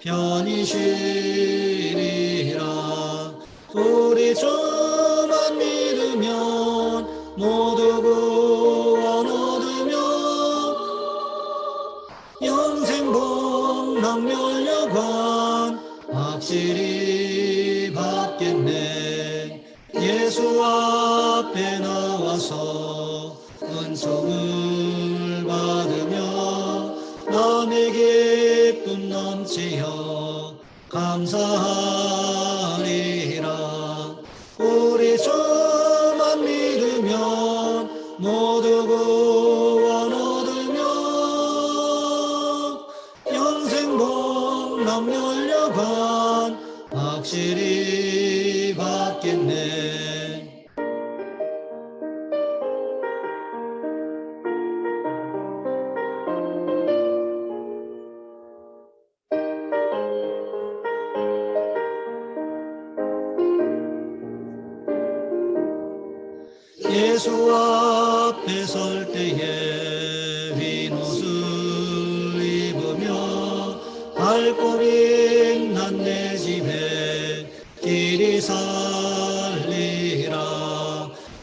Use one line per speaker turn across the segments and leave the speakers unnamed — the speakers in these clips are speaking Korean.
편히 쉬리라. 우리 주만 믿으면 모두 구원 얻으며 영생 복락 멸려관 확실히 받겠네. 예수 앞에 나와서 은총을 넘치어 감사하리라. 우리 주만 믿으면 모두 구원 얻으며 영생 복락 멸려관 확실히 받겠네 밝고 빛난 내 집에 길이 살리라.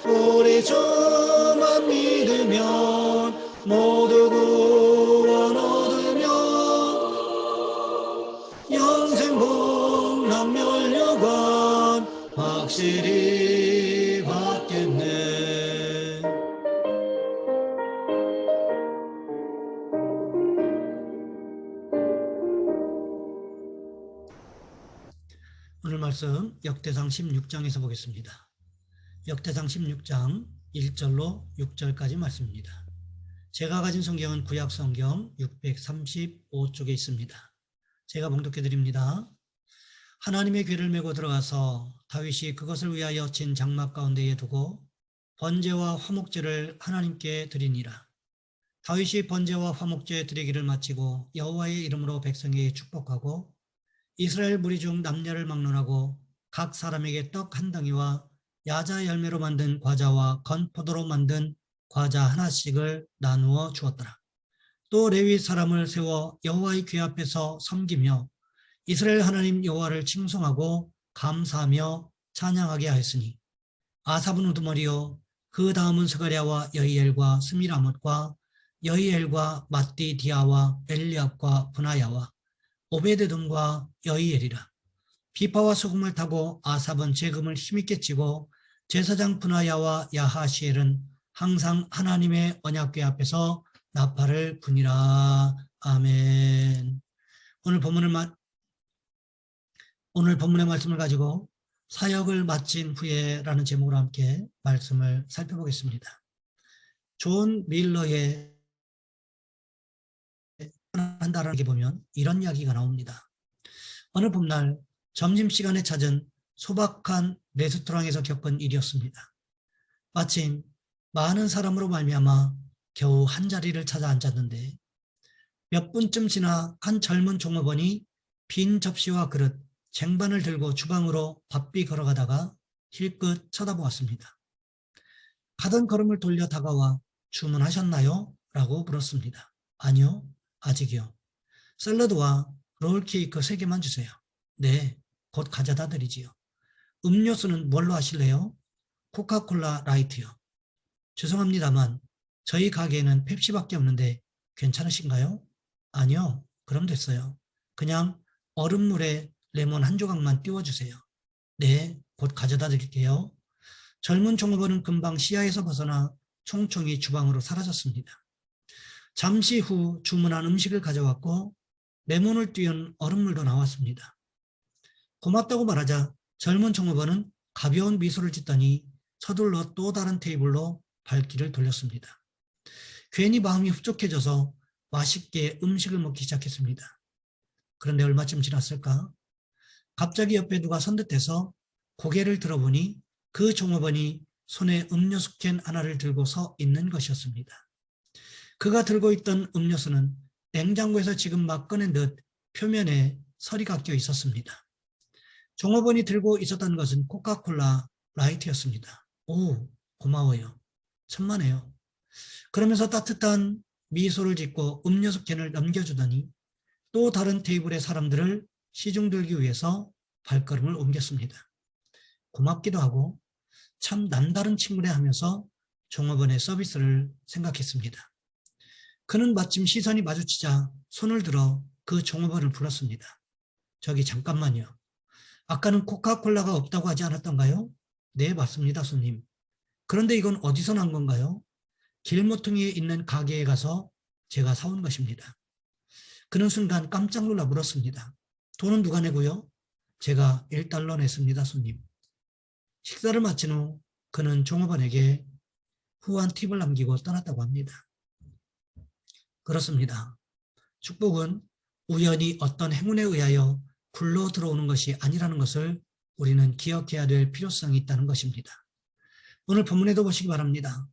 우리 주만 믿으면 모두 구원 얻으며 영생 복락 멸려관 확실히 역대상 16장에서 보겠습니다. 역대상 16장 1절로 6절까지 말씀입니다. 제가 가진 성경은 구약 성경 635쪽에 있습니다. 제가 봉독해 드립니다. 하나님의 귀를 메고 들어가서 다윗이 그것을 위하여 친 장막 가운데에 두고 번제와 화목제를 하나님께 드리니라. 다윗이 번제와 화목제 드리기를 마치고 여호와의 이름으로 백성에게 축복하고 이스라엘 무리 중 남녀를 막론하고 각 사람에게 떡 한 덩이와 야자 열매로 만든 과자와 건포도로 만든 과자 하나씩을 나누어 주었더라. 또 레위 사람을 세워 여호와의 귀 앞에서 섬기며 이스라엘 하나님 여호와를 칭송하고 감사하며 찬양하게 하였으니 아삽은 우두머리요 그 다음은 스가랴와 여이엘과 스미라못과 여이엘과 마띠디아와 엘리압과 분하야와 오베데돔과 여이엘이라 비파와 소금을 타고 아삽은 재금을 힘있게 치고 제사장 분하야와 야하시엘은 항상 하나님의 언약궤 앞에서 나팔을 부니라 아멘 오늘 본문을 마, 오늘 본문의 말씀을 가지고 사역을 마친 후에라는 제목으로 함께 말씀을 살펴보겠습니다. 존 밀러의 한다라는 게 보면 이런 이야기가 나옵니다. 어느 봄날 점심시간에 찾은 소박한 레스토랑에서 겪은 일이었습니다. 마침 많은 사람으로 말미암아 겨우 한 자리를 찾아 앉았는데 몇 분쯤 지나 한 젊은 종업원이 빈 접시와 그릇, 쟁반을 들고 주방으로 바삐 걸어가다가 힐끗 쳐다보았습니다. 가던 걸음을 돌려 다가와 주문하셨나요? 라고 물었습니다. 아니요, 아직이요. 샐러드와 롤케이크 3개만 주세요. 네, 곧 가져다 드리지요. 음료수는 뭘로 하실래요? 코카콜라 라이트요. 죄송합니다만 저희 가게에는 펩시밖에 없는데 괜찮으신가요? 아니요. 그럼 됐어요. 그냥 얼음물에 레몬 한 조각만 띄워주세요. 네, 곧 가져다 드릴게요. 젊은 종업원은 금방 시야에서 벗어나 총총히 주방으로 사라졌습니다. 잠시 후 주문한 음식을 가져왔고 레몬을 띄운 얼음물도 나왔습니다. 고맙다고 말하자 젊은 종업원은 가벼운 미소를 짓더니 서둘러 또 다른 테이블로 발길을 돌렸습니다. 괜히 마음이 흡족해져서 맛있게 음식을 먹기 시작했습니다. 그런데 얼마쯤 지났을까? 갑자기 옆에 누가 선뜻해서 고개를 들어보니 그 종업원이 손에 음료수 캔 하나를 들고 서 있는 것이었습니다. 그가 들고 있던 음료수는 냉장고에서 지금 막 꺼낸 듯 표면에 설이 깎여 있었습니다. 종업원이 들고 있었던 것은 코카콜라 라이트였습니다. 오, 고마워요. 천만에요. 그러면서 따뜻한 미소를 짓고 음료수 캔을 넘겨주더니 또 다른 테이블의 사람들을 시중 들기 위해서 발걸음을 옮겼습니다. 고맙기도 하고 참 남다른 친구네 하면서 종업원의 서비스를 생각했습니다. 그는 마침 시선이 마주치자 손을 들어 그 종업원을 불렀습니다. 저기 잠깐만요. 아까는 코카콜라가 없다고 하지 않았던가요? 네, 맞습니다, 손님. 그런데 이건 어디서 난 건가요? 길모퉁이에 있는 가게에 가서 제가 사온 것입니다. 그는 순간 깜짝 놀라 물었습니다. 돈은 누가 내고요? 제가 1달러 냈습니다, 손님. 식사를 마친 후 그는 종업원에게 후한 팁을 남기고 떠났다고 합니다. 그렇습니다. 축복은 우연히 어떤 행운에 의하여 굴러 들어오는 것이 아니라는 것을 우리는 기억해야 될 필요성이 있다는 것입니다. 오늘 본문에도 보시기 바랍니다.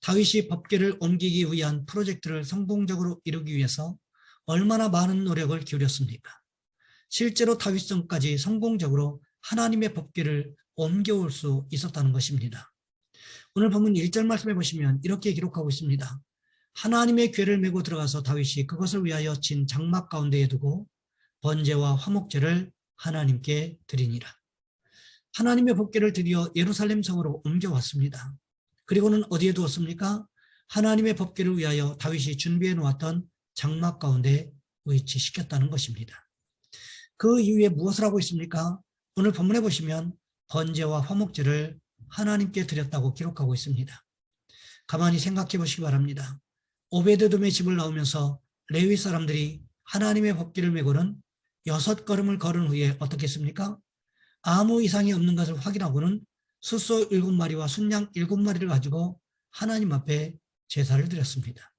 다윗이 법계를 옮기기 위한 프로젝트를 성공적으로 이루기 위해서 얼마나 많은 노력을 기울였습니까? 실제로 다윗성까지 성공적으로 하나님의 법계를 옮겨올 수 있었다는 것입니다. 오늘 본문 1절 말씀해 보시면 이렇게 기록하고 있습니다. 하나님의 궤를 메고 들어가서 다윗이 그것을 위하여 진 장막 가운데에 두고 번제와 화목제를 하나님께 드리니라. 하나님의 법궤를 드디어 예루살렘 성으로 옮겨왔습니다. 그리고는 어디에 두었습니까? 하나님의 법궤를 위하여 다윗이 준비해 놓았던 장막 가운데 위치시켰다는 것입니다. 그 이후에 무엇을 하고 있습니까? 오늘 본문에 보시면 번제와 화목제를 하나님께 드렸다고 기록하고 있습니다. 가만히 생각해 보시기 바랍니다. 오베드돔의 집을 나오면서 레위 사람들이 하나님의 법기를 메고는 여섯 걸음을 걸은 후에 어떻게 했습니까? 아무 이상이 없는 것을 확인하고는 숫소 일곱 마리와 순양 일곱 마리를 가지고 하나님 앞에 제사를 드렸습니다.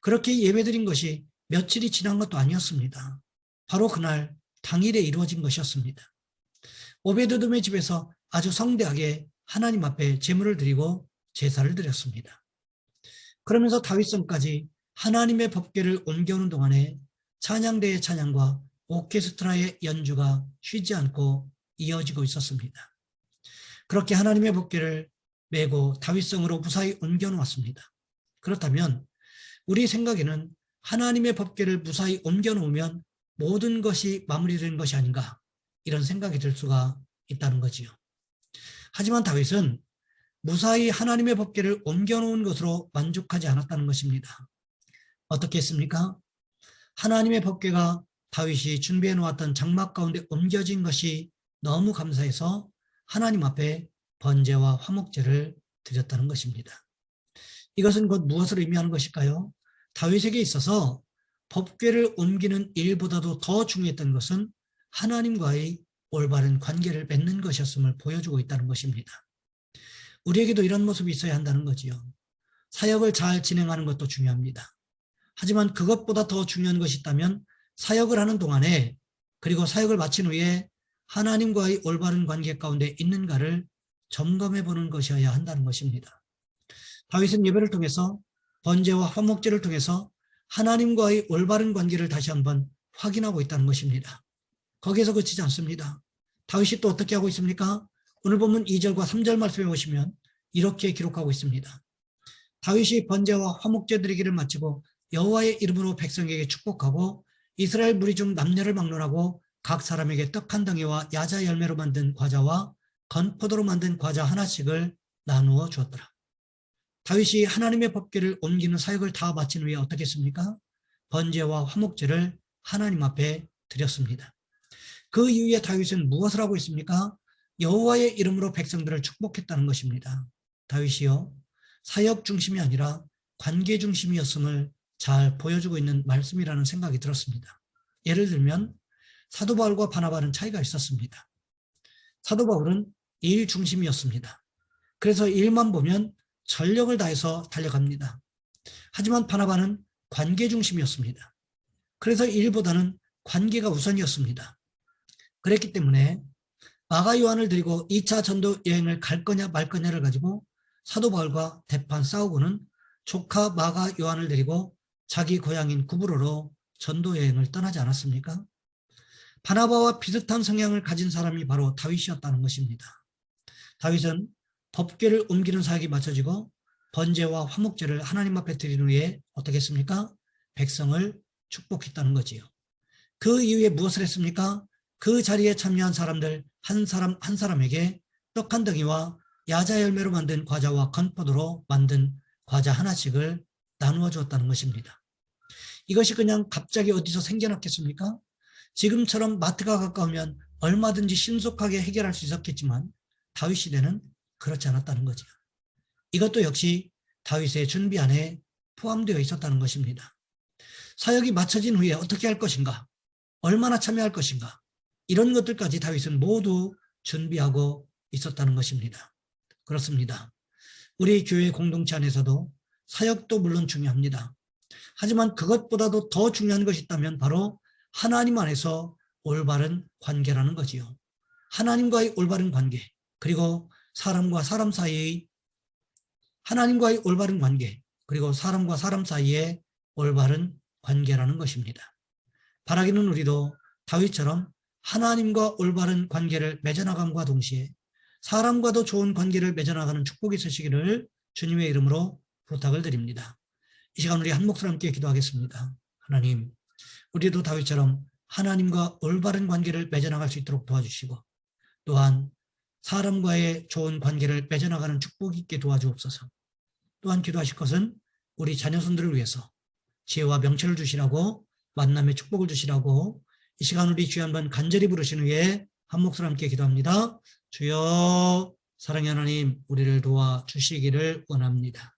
그렇게 예배드린 것이 며칠이 지난 것도 아니었습니다. 바로 그날 당일에 이루어진 것이었습니다. 오베드돔의 집에서 아주 성대하게 하나님 앞에 제물을 드리고 제사를 드렸습니다. 그러면서 다윗성까지 하나님의 법궤를 옮겨오는 동안에 찬양대의 찬양과 오케스트라의 연주가 쉬지 않고 이어지고 있었습니다. 그렇게 하나님의 법궤를 메고 다윗성으로 무사히 옮겨놓았습니다. 그렇다면 우리 생각에는 하나님의 법궤를 무사히 옮겨놓으면 모든 것이 마무리되는 것이 아닌가 이런 생각이 들 수가 있다는 거지요. 하지만 다윗은 무사히 하나님의 법궤를 옮겨놓은 것으로 만족하지 않았다는 것입니다. 어떻게 했습니까? 하나님의 법궤가 다윗이 준비해 놓았던 장막 가운데 옮겨진 것이 너무 감사해서 하나님 앞에 번제와 화목제를 드렸다는 것입니다. 이것은 곧 무엇을 의미하는 것일까요? 다윗에게 있어서 법궤를 옮기는 일보다도 더 중요했던 것은 하나님과의 올바른 관계를 맺는 것이었음을 보여주고 있다는 것입니다. 우리에게도 이런 모습이 있어야 한다는 거지요. 사역을 잘 진행하는 것도 중요합니다. 하지만 그것보다 더 중요한 것이 있다면 사역을 하는 동안에 그리고 사역을 마친 후에 하나님과의 올바른 관계 가운데 있는가를 점검해 보는 것이어야 한다는 것입니다. 다윗은 예배를 통해서 번제와 화목제를 통해서 하나님과의 올바른 관계를 다시 한번 확인하고 있다는 것입니다. 거기에서 그치지 않습니다. 다윗이 또 어떻게 하고 있습니까? 오늘 보면 2절과 3절 말씀해 보시면 이렇게 기록하고 있습니다. 다윗이 번제와 화목제 드리기를 마치고 여호와의 이름으로 백성에게 축복하고 이스라엘 무리 중 남녀를 막론하고 각 사람에게 떡 한 덩이와 야자 열매로 만든 과자와 건포도로 만든 과자 하나씩을 나누어 주었더라. 다윗이 하나님의 법궤를 옮기는 사역을 다 마친 후에 어떻게 했습니까? 번제와 화목제를 하나님 앞에 드렸습니다. 그 이후에 다윗은 무엇을 하고 있습니까? 여호와의 이름으로 백성들을 축복했다는 것입니다. 다윗이요 사역 중심이 아니라 관계 중심이었음을 잘 보여주고 있는 말씀이라는 생각이 들었습니다. 예를 들면 사도 바울과 바나바는 차이가 있었습니다. 사도 바울은 일 중심이었습니다. 그래서 일만 보면 전력을 다해서 달려갑니다. 하지만 바나바는 관계 중심이었습니다. 그래서 일보다는 관계가 우선이었습니다. 그랬기 때문에 마가 요한을 데리고 2차 전도 여행을 갈 거냐 말 거냐를 가지고 사도 바울과 대판 싸우고는 조카 마가 요한을 데리고 자기 고향인 구브로로 전도 여행을 떠나지 않았습니까? 바나바와 비슷한 성향을 가진 사람이 바로 다윗이었다는 것입니다. 다윗은 법궤를 옮기는 사역이 맞춰지고 번제와 화목제를 하나님 앞에 드린 후에 어떻게 했습니까? 백성을 축복했다는 거지요. 그 이후에 무엇을 했습니까? 그 자리에 참여한 사람들 한 사람 한 사람에게 떡 한 덩이와 야자 열매로 만든 과자와 건포도로 만든 과자 하나씩을 나누어 주었다는 것입니다. 이것이 그냥 갑자기 어디서 생겨났겠습니까? 지금처럼 마트가 가까우면 얼마든지 신속하게 해결할 수 있었겠지만 다윗 시대는 그렇지 않았다는 거죠. 이것도 역시 다윗의 준비 안에 포함되어 있었다는 것입니다. 사역이 마쳐진 후에 어떻게 할 것인가? 얼마나 참여할 것인가? 이런 것들까지 다윗은 모두 준비하고 있었다는 것입니다. 그렇습니다. 우리 교회 공동체 안에서도 사역도 물론 중요합니다. 하지만 그것보다도 더 중요한 것이 있다면 바로 하나님 안에서 올바른 관계라는 거지요. 하나님과의 올바른 관계, 그리고 사람과 사람 사이의 하나님과의 올바른 관계, 그리고 사람과 사람 사이의 올바른 관계라는 것입니다. 바라기는 우리도 다윗처럼 하나님과 올바른 관계를 맺어나감과 동시에 사람과도 좋은 관계를 맺어나가는 축복이 있으시기를 주님의 이름으로 부탁을 드립니다. 이 시간 우리 한 목소리 함께 기도하겠습니다. 하나님, 우리도 다윗처럼 하나님과 올바른 관계를 맺어나갈 수 있도록 도와주시고 또한 사람과의 좋은 관계를 맺어나가는 축복이 있게 도와주옵소서. 또한 기도하실 것은 우리 자녀손들을 위해서 지혜와 명철을 주시라고 만남의 축복을 주시라고 이 시간 우리 주여 한번 간절히 부르신 후에 한 목소리 함께 기도합니다. 주여 사랑의 하나님 우리를 도와 주시기를 원합니다.